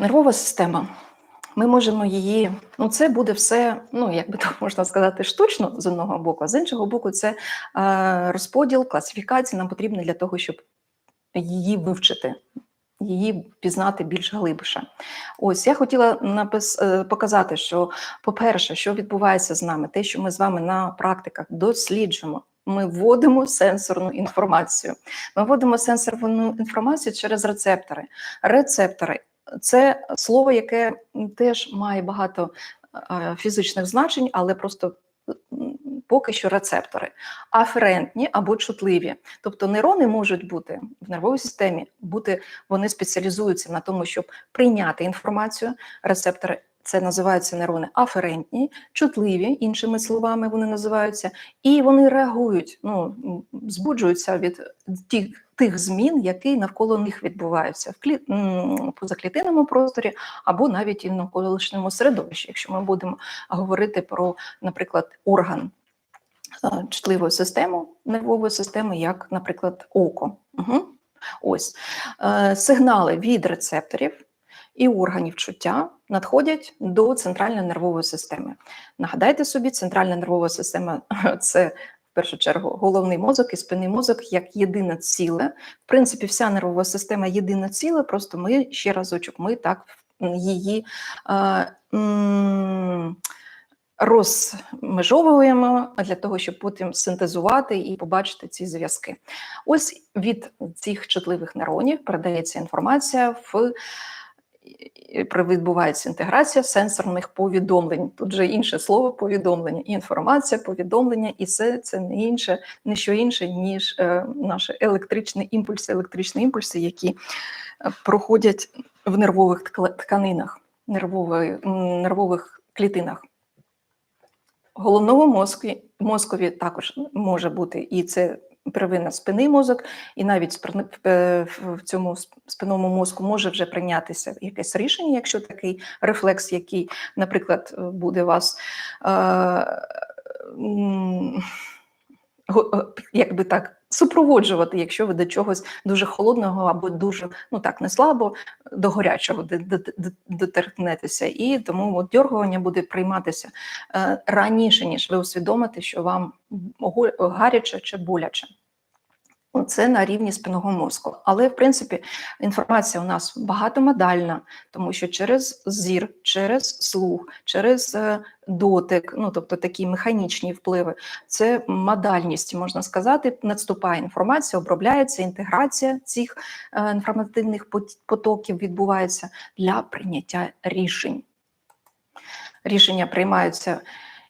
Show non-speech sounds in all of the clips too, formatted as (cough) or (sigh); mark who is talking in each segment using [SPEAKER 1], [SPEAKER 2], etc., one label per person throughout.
[SPEAKER 1] Нервова система. Ми можемо її, ну це буде все, ну як би так можна сказати, штучно з одного боку, а з іншого боку, це е, розподіл, класифікація нам потрібна для того, щоб її вивчити, її пізнати більш глибше. Ось я хотіла напис, е, показати, що, по-перше, що відбувається з нами, те, що ми з вами на практиках досліджуємо. Ми вводимо сенсорну інформацію. Ми вводимо сенсорну інформацію через рецептори. Рецептори це слово, яке теж має багато е, фізичних значень, але просто поки що рецептори. Аферентні або чутливі. Тобто нейрони можуть бути в нервовій системі, бути, вони спеціалізуються на тому, щоб прийняти інформацію. Рецептори це називаються нейрони аферентні, чутливі, іншими словами вони називаються, і вони реагують, ну збуджуються від тих, тих змін, які навколо них відбуваються в клі... позаклітинному просторі або навіть і в навколишньому середовищі, якщо ми будемо говорити про, наприклад, орган е, чутливої системи, нервової системи, як, наприклад, око. Угу. Ось Е, сигнали від рецепторів і органів чуття надходять до центральної нервової системи. Нагадайте собі, центральна нервова система це в першу чергу головний мозок і спинний мозок як єдине ціле. В принципі, вся нервова система єдине ціле, просто ми ще разочок, ми так її. Е, м, Розмежовуємо для того, щоб потім синтезувати і побачити ці зв'язки. Ось від цих чутливих нейронів передається інформація в відбувається інтеграція сенсорних повідомлень. Тут же інше слово повідомлення, інформація, повідомлення, і це, це не інше, не що інше, ніж е, наші електричні імпульси, електричні імпульси, які е, проходять в нервових тканинах, нервової, нервових клітинах. Головному мозкові, мозкові також може бути і це первинна спинний мозок, і навіть е, в цьому сп- спинному мозку може вже прийнятися якесь рішення, якщо такий рефлекс, який, наприклад, е, буде вас е, е, якби так супроводжувати, якщо ви до чогось дуже холодного або дуже ну так не слабо, до гарячого д- д- д- доторкнетеся, і тому от дьоргування буде прийматися е, раніше, ніж ви усвідомите, що вам гаряче чи боляче. Це на рівні спинного мозку. Але, в принципі, інформація у нас багатомодальна, тому що через зір, через слух, через е, дотик, ну тобто такі механічні впливи, це модальність, можна сказати, надступає інформація, обробляється, інтеграція цих е, інформативних потоків відбувається для прийняття рішень. Рішення приймаються,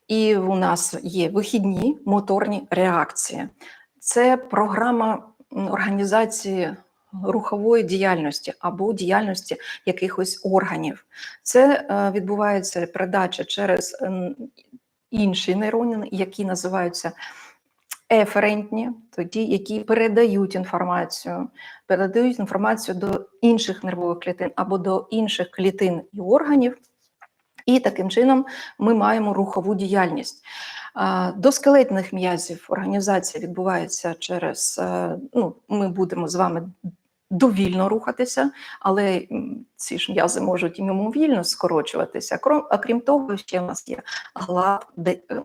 [SPEAKER 1] і у нас є вихідні моторні реакції. Це програма організації рухової діяльності або діяльності якихось органів. Це е, відбувається передача через інші нейрони, які називаються еферентні, то ті, які передають інформацію, передають інформацію до інших нервових клітин або до інших клітин і органів. І таким чином ми маємо рухову діяльність. До скелетних м'язів організація відбувається через, е, ну, ми будемо з вами довільно рухатися, але ці ж м'язи можуть і мимовільно скорочуватися. А крім того, ще в нас є глад,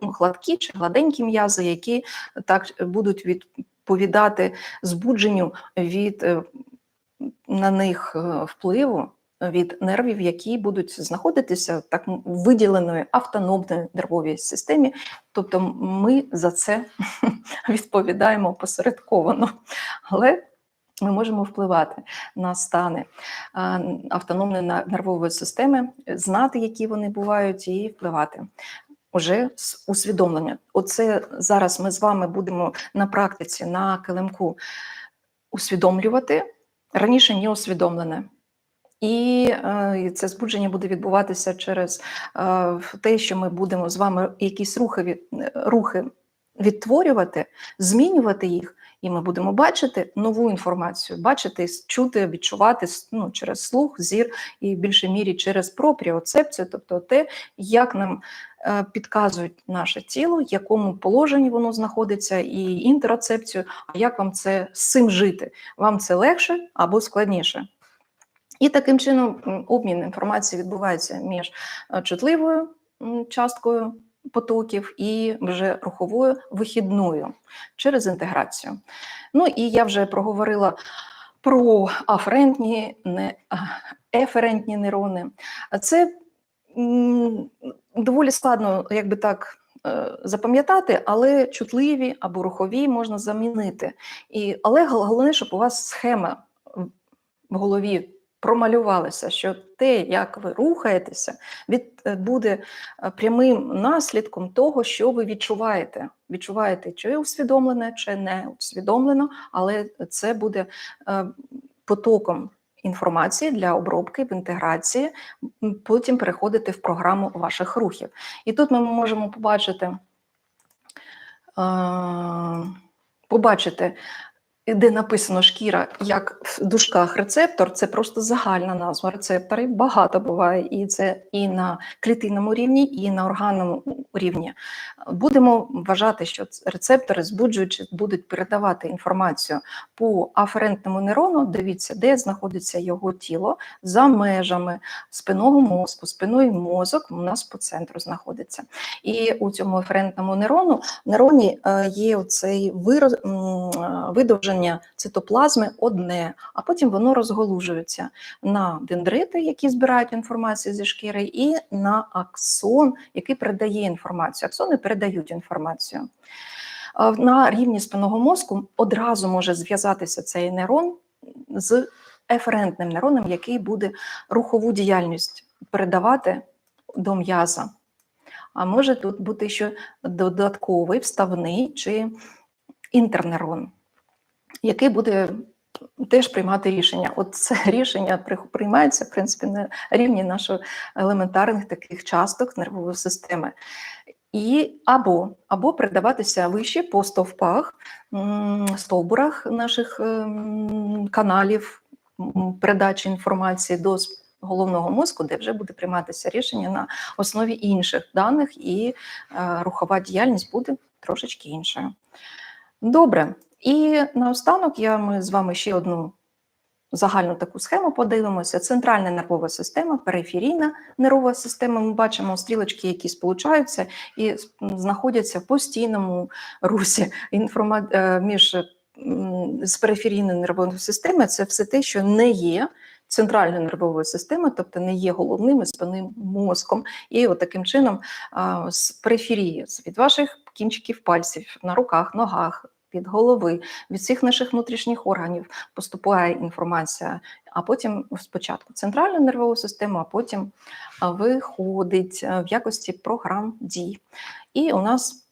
[SPEAKER 1] ну, гладкі чи гладенькі м'язи, які так будуть відповідати збудженню від е, на них е, впливу від нервів, які будуть знаходитися так виділеної автономної нервовій системі. Тобто ми за це (laughs) відповідаємо посередковано, але ми можемо впливати на стани автономної нервової системи, знати, які вони бувають, і впливати. Уже з усвідомлення. Оце зараз ми з вами будемо на практиці на килимку усвідомлювати раніше не усвідомлене. І е, це збудження буде відбуватися через е, те, що ми будемо з вами якісь рухи, від, е, рухи відтворювати, змінювати їх, і ми будемо бачити нову інформацію, бачити, чути, відчувати ну, через слух, зір і в більшій мірі через пропріоцепцію, тобто те, як нам підказують наше тіло, в якому положенні воно знаходиться, і інтероцепцію, а як вам це з цим жити? Вам це легше або складніше? І таким чином обмін інформації відбувається між е, чутливою часткою потоків і вже руховою вихідною через інтеграцію. Ну і я вже проговорила про аферентні, не, еферентні нейрони. Це доволі складно, якби так. е, Запам'ятати, але чутливі або рухові можна замінити. І, але головне, щоб у вас схема в голові промалювалася, що те, як ви рухаєтеся, від, е, буде е, прямим наслідком того, що ви відчуваєте. Відчуваєте чи усвідомлене, чи не усвідомлено, але це буде е, потоком інформації для обробки в інтеграції, потім переходити в програму ваших рухів. І тут ми можемо побачити, побачити де написано шкіра, як в дужках рецептор, це просто загальна назва. Рецептори багато буває, і це і на клітинному рівні, і на органному рівні. Будемо вважати, що рецептори, збуджуючи, будуть передавати інформацію по аферентному нейрону. Дивіться, де знаходиться його тіло за межами спинного мозку. Спинний мозок у нас по центру знаходиться. І у цьому аферентному нейрону нейроні е, є оцей вироз, м, е, цитоплазми одне, а потім воно розголужується на дендрити, які збирають інформацію зі шкіри, і на аксон, який передає інформацію. Аксони передають інформацію. Е, На рівні спинного мозку одразу може зв'язатися цей нейрон з еферентним нейроном, який буде рухову діяльність передавати до м'яза. А може тут бути ще додатковий вставний чи інтернейрон, який буде теж приймати рішення. От це (laughs) рішення приймається, в принципі, на рівні наших елементарних таких часток нервової системи. І або, або передаватися вище по стовпах, стовбурах наших ем, каналів передачі інформації до головного мозку, де вже буде прийматися рішення на основі інших даних, і е, рухова діяльність буде трошечки іншою. Добре. І наостанок я ми з вами ще одну загальну таку схему подивимося. Центральна нервова система, периферійна нервова система. Ми бачимо стрілочки, які сполучаються і знаходяться в постійному русі інформа... е, між з периферійною нервовою системою. Це все те, що не є центральною нервовою системою, тобто не є головним і спинним мозком. І от таким чином з периферії, від ваших кінчиків пальців на руках, ногах, від голови, від всіх наших внутрішніх органів поступає інформація, а потім спочатку центральну нервову систему, а потім виходить в якості програм дій. І у нас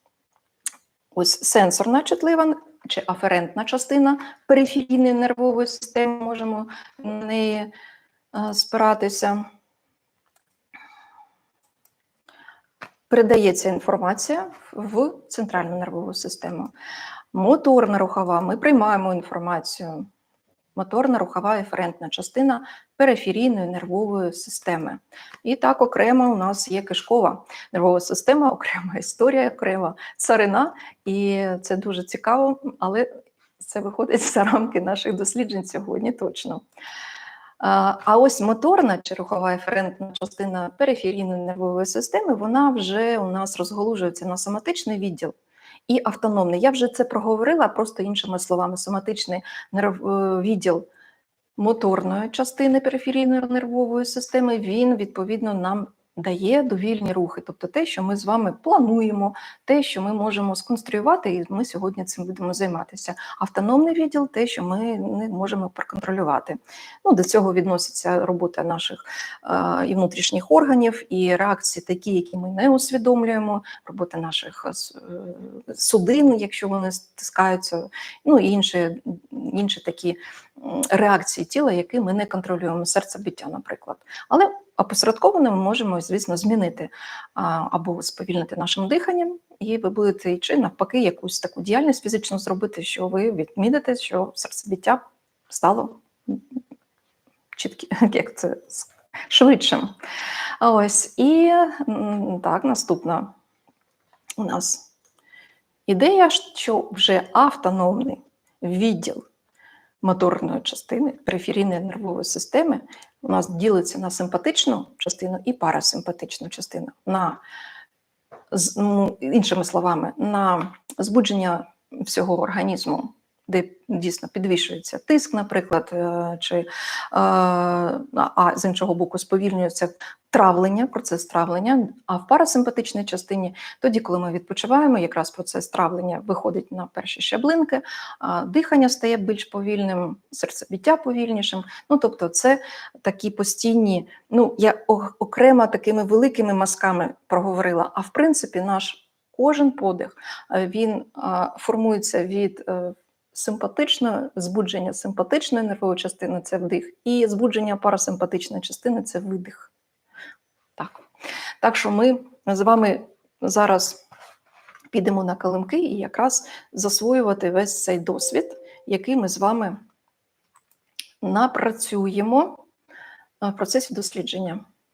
[SPEAKER 1] ось сенсорна чутлива чи аферентна частина периферійної нервової системи, можемо на неї спиратися. Передається інформація в центральну нервову систему. Моторна рухова, ми приймаємо інформацію. Моторна рухова еферентна частина периферійної нервової системи. І так окремо у нас є кишкова нервова система, (laughs) окрема історія, окрема царина, і це дуже цікаво, але це виходить за рамки наших досліджень сьогодні точно. А ось моторна чи рухова еферентна частина периферійної нервової системи, вона вже у нас розголужується на соматичний відділ і автономний. Я вже це проговорила, просто іншими словами, соматичний е, відділ моторної частини периферійної нервової системи, він відповідно нам дає довільні рухи, тобто те, що ми з вами плануємо, те, що ми можемо сконструювати, і ми сьогодні цим будемо займатися. Автономний відділ те, що ми не можемо проконтролювати. Ну, До цього відноситься робота наших е, і внутрішніх органів, і реакції, такі, які ми не усвідомлюємо, робота наших е, судин, якщо вони стискаються, ну і інші, інші такі реакції тіла, які ми не контролюємо, серцебиття, наприклад. Але опосередковано ми можемо, звісно, змінити або сповільнити нашим диханням, і ви будете чи навпаки якусь таку діяльність фізичну зробити, що ви відмітите, що серцебиття стало чіткі, (laughs) як це швидшим. Ось і так, наступна у нас ідея, що вже автономний відділ моторної частини периферійної нервової системи у нас ділиться на симпатичну частину і парасимпатичну частину. На, ну, іншими словами, на збудження всього організму, де дійсно підвищується тиск, наприклад, е, чи е, а з іншого боку сповільнюється травлення, процес травлення. А в парасимпатичній частині, тоді, коли ми відпочиваємо, якраз процес травлення виходить на перші щаблинки, дихання стає більш повільним, серцебіття повільнішим. Ну тобто, це такі постійні. Ну я окремо такими великими мазками проговорила. А в принципі, наш кожен подих е, він формується від симпатичного збудження симпатичної нервової частини це вдих, і збудження парасимпатичної частини це видих. Так. так що ми з вами зараз підемо на килимки і якраз засвоювати весь цей досвід, який ми з вами напрацюємо в процесі дослідження.